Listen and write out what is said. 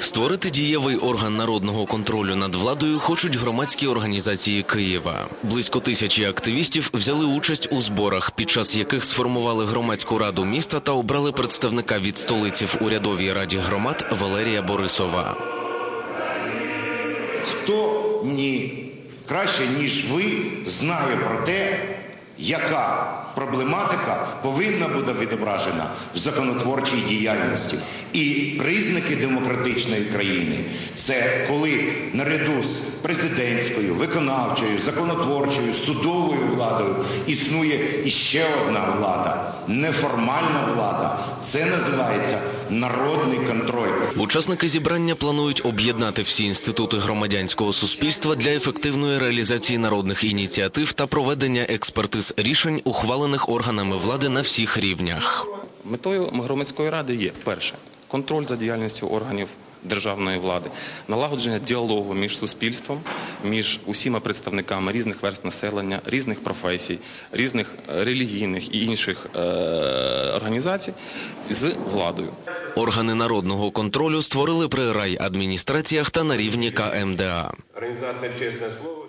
Створити дієвий орган народного контролю над владою хочуть громадські організації Києва. Близько тисячі активістів взяли участь у зборах, під час яких сформували громадську раду міста та обрали представника від столиці в урядовій раді громад Валерія Борисова. Хто ні краще, ніж ви, знає про те, яка проблематика повинна бути відображена в законотворчій діяльності. І признаки демократичної країни це коли наряду з президентською, виконавчою, законотворчою, судовою владою існує іще одна влада, неформальна влада. Це називається народний контроль. Учасники зібрання планують об'єднати всі інститути громадянського суспільства для ефективної реалізації народних ініціатив та проведення експертиз рішень, ухвалених органами влади на всіх рівнях. Метою громадської ради є перше контроль за діяльністю органів державної влади, налагодження діалогу між суспільством, між усіма представниками різних верст населення, різних професій, різних е, релігійних і інших е, організацій з владою. Органи народного контролю створили при райадміністраціях та на рівні КМДА. Організація Чесне Слово